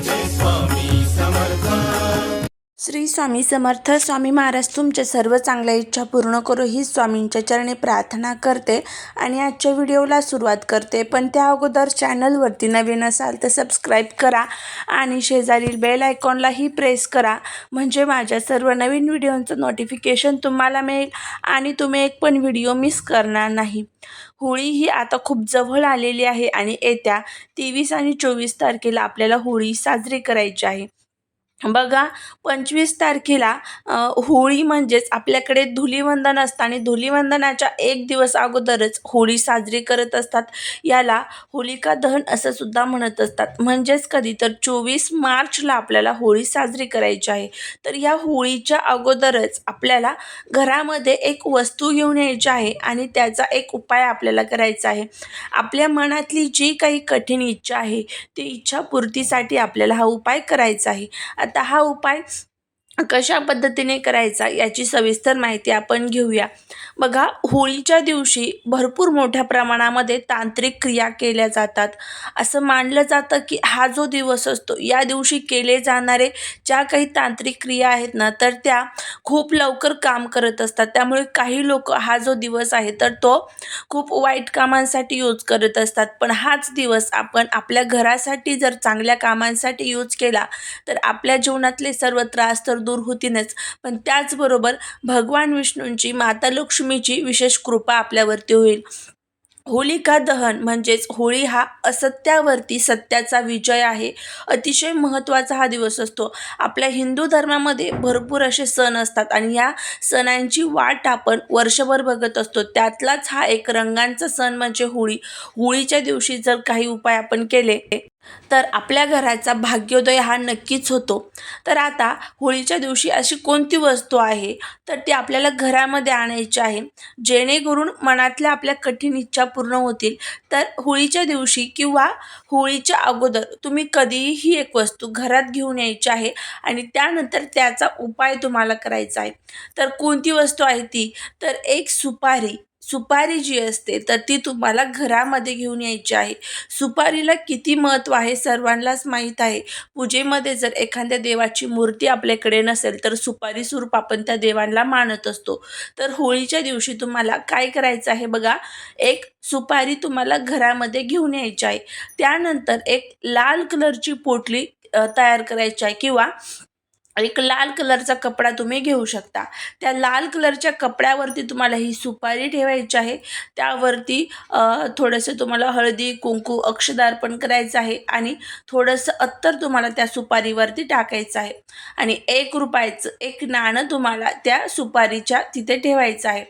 this one. Shri Swami Samarth Swami Maharaj तुमच्या सर्व चांगल्या इच्छा पूर्ण करू ही स्वामींच्या चरणी प्रार्थना करते आणि आजच्या व्हिडिओला सुरुवात करते. पण त्या अगोदर चॅनलवरती नवीन असाल तर सबस्क्राईब करा आणि शेजारील बेल आयकॉनलाही प्रेस करा. म्हणजे माझ्या सर्व नवीन व्हिडिओंचं नोटिफिकेशन तुम्हाला मिळेल आणि तुम्ही एक पण व्हिडिओ मिस करणार नाही. होळी ही आता खूप जवळ आलेली आहे आणि येत्या तेवीस आणि चोवीस तारखेला आपल्याला होळी साजरी करायची आहे. बघा पंचवीस तारखेला होळी म्हणजेच आपल्याकडे धुलीवंदन असतं आणि धुलीवंदनाच्या एक दिवस अगोदरच होळी साजरी करत असतात. याला होलिका दहन असं सुद्धा म्हणत असतात. म्हणजेच कधी तर चोवीस मार्चला आपल्याला होळी साजरी करायची आहे. तर या होळीच्या अगोदरच आपल्याला घरामध्ये एक वस्तू घेऊन यायची आहे आणि त्याचा एक उपाय आपल्याला करायचा आहे. आपल्या मनातली जी काही कठीण इच्छा आहे ती इच्छापूर्तीसाठी आपल्याला हा उपाय करायचा आहे. आता हा उपाय कशा पद्धतीने करायचा याची सविस्तर माहिती आपण घेऊया. बघा होळीच्या दिवशी भरपूर मोठ्या प्रमाणामध्ये तांत्रिक क्रिया केल्या जातात. असं मानलं जातं की हा जो दिवस असतो या दिवशी केले जाणारे ज्या काही तांत्रिक क्रिया आहेत ना तर त्या खूप लवकर काम करत असतात. त्यामुळे काही लोक हा जो दिवस आहे तर तो खूप वाईट कामांसाठी यूज करत असतात. पण हाच दिवस आपण आपल्या घरासाठी जर चांगल्या कामांसाठी यूज केला तर आपल्या जीवनातले सर्व त्रास तर दूर होतीनच पण त्याचबरोबर भगवान विष्णूंची माता लक्ष्मीची विशेष कृपा आपल्यावरती होईल. होलिका दहन म्हणजेच होळी हा असत्यावरती सत्याचा विजय आहे. अतिशय महत्त्वाचा हा दिवस असतो. आपल्या हिंदू धर्मामध्ये भरपूर असे सण असतात आणि या सणांची वाट आपण वर्षभर बघत असतो. त्यातलाच हा एक रंगांचा सण म्हणजे होळी. होळीच्या दिवशी जर काही उपाय आपण केले तर आपल्या घराचा भाग्योदय हा नक्कीच होतो. तर आता होळीच्या दिवशी अशी कोणती वस्तू आहे? तर ती आपल्याला घरामध्ये आणायची आहे. जेणेकरून मनातल्या आपल्या कठीण इच्छा पूर्ण होतील. तर होळीच्या दिवशी किंवा होळीच्या अगोदर तुम्ही कधीही एक वस्तू घरात घेऊन यायची आहे आणि त्यानंतर त्याचा उपाय तुम्हाला करायचा आहे. तर कोणती वस्तू आहे ती? तर एक सुपारी. सुपारी जी असते तर ती तुम्हाला घरामध्ये घेऊन यायची आहे. सुपारीला किती महत्त्व आहे सर्वांनाच माहीत आहे. पूजेमध्ये जर एखाद्या देवाची मूर्ती आपल्याकडे नसेल तर सुपारी स्वरूप आपण त्या देवांना मानत असतो. तर होळीच्या दिवशी तुम्हाला काय करायचं आहे बघा एक सुपारी तुम्हाला घरामध्ये घेऊन यायची आहे. त्यानंतर एक लाल कलरची पोटली तयार करायची आहे किंवा एक लाल कलरचा कपडा तुम्ही घेऊ शकता. त्या लाल कलरच्या कपड्यावरती तुम्हाला ही सुपारी ठेवायची आहे. त्यावरती थोडंसं तुम्हाला हळदी कुंकू अक्षदार्पण करायचं आहे आणि थोडंसं अत्तर तुम्हाला त्या सुपारीवरती टाकायचं आहे. आणि एक रुपयाचं एक नाणं तुम्हाला त्या सुपारीच्या तिथे ठेवायचं आहे.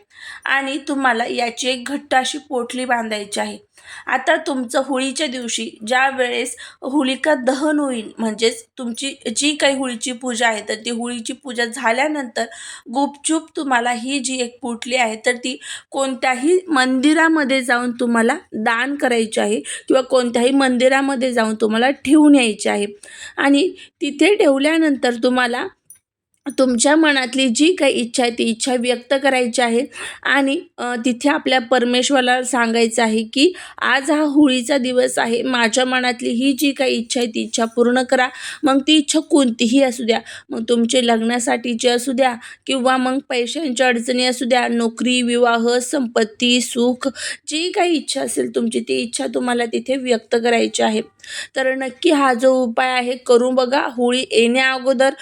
आणि तुम्हाला याची एक घट्ट अशी पोटली बांधायची आहे. आता तुमचं होळीच्या दिवशी ज्या वेळेस होलिका दहन होईल म्हणजेच तुमची जी काही होळीची पूजा आहे तर ती होळीची पूजा झाल्यानंतर गुपचूप तुम्हाला ही जी एक पुटली आहे तर ती कोणत्याही मंदिरामध्ये जाऊन तुम्हाला दान करायची आहे किंवा कोणत्याही मंदिरामध्ये जाऊन तुम्हाला ठेवून यायची आहे. आणि तिथे ठेवल्यानंतर तुम्हाला तुमच्या मनातली जी काही इच्छा आहे ती इच्छा व्यक्त करायची आहे. आणि तिथे आपल्या परमेश्वराला सांगायचं आहे की आज हा होळीचा दिवस आहे. माझ्या मनातली ही जी काही इच्छा आहे ती इच्छा पूर्ण करा. मग ती इच्छा कोणतीही असू द्या. मग तुमचे लग्नासाठीची असू द्या किंवा मग पैशांच्या अडचणी असू द्या नोकरी विवाह संपत्ती सुख जी काही इच्छा असेल तुमची ती इच्छा तुम्हाला तिथे व्यक्त करायची आहे. तर नक्की हा जो उपाय आहे करून बघा. होळी येण्या अगोदर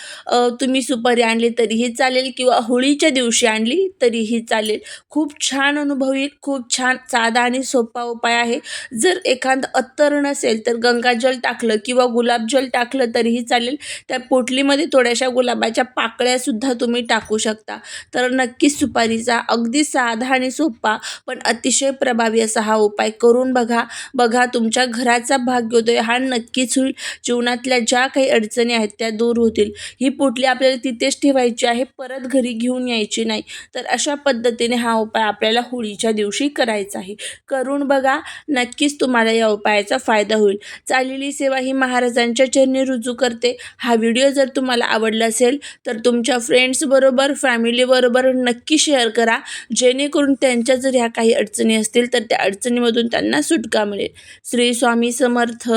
तुम्ही सुपर आणली तरीही चालेल किंवा होळीच्या दिवशी आणली तरीही चालेल. खूप छान अनुभव येईल खूप छान साधा आणि सोपा उपाय आहे. जर एखादं अत्तर नसेल तर गंगाजल टाकलं किंवा गुलाबजल टाकलं तरीही चालेल. त्या पोटलीमध्ये थोड्याशा गुलाबाच्या पाकळ्यासुद्धा तुम्ही टाकू शकता. तर नक्कीच सुपारीचा अगदी साधा आणि सोपा पण अतिशय प्रभावी असा हा उपाय करून बघा. बघा तुमच्या घराचा भाग्योदय हा नक्कीच होईल. जीवनातल्या ज्या काही अडचणी आहेत त्या दूर होतील. ही पोटली आपल्याला तिथे इथेच ठेवायची आहे परत घरी घेऊन यायची नाही तर अशा पद्धतीने हा उपाय आपल्याला होळीच्या दिवशी करायचा आहे. करून बघा नक्कीच तुम्हाला या उपायाचा फायदा होईल. चाललेली सेवा ही महाराजांच्या चरणी रुजू करते. हा व्हिडिओ जर तुम्हाला आवडला असेल तर तुमच्या फ्रेंड्सबरोबर फॅमिलीबरोबर नक्की शेअर करा. जेणेकरून त्यांच्या जर ह्या काही अडचणी असतील तर त्या अडचणीमधून त्यांना सुटका मिळेल. श्री स्वामी समर्थ.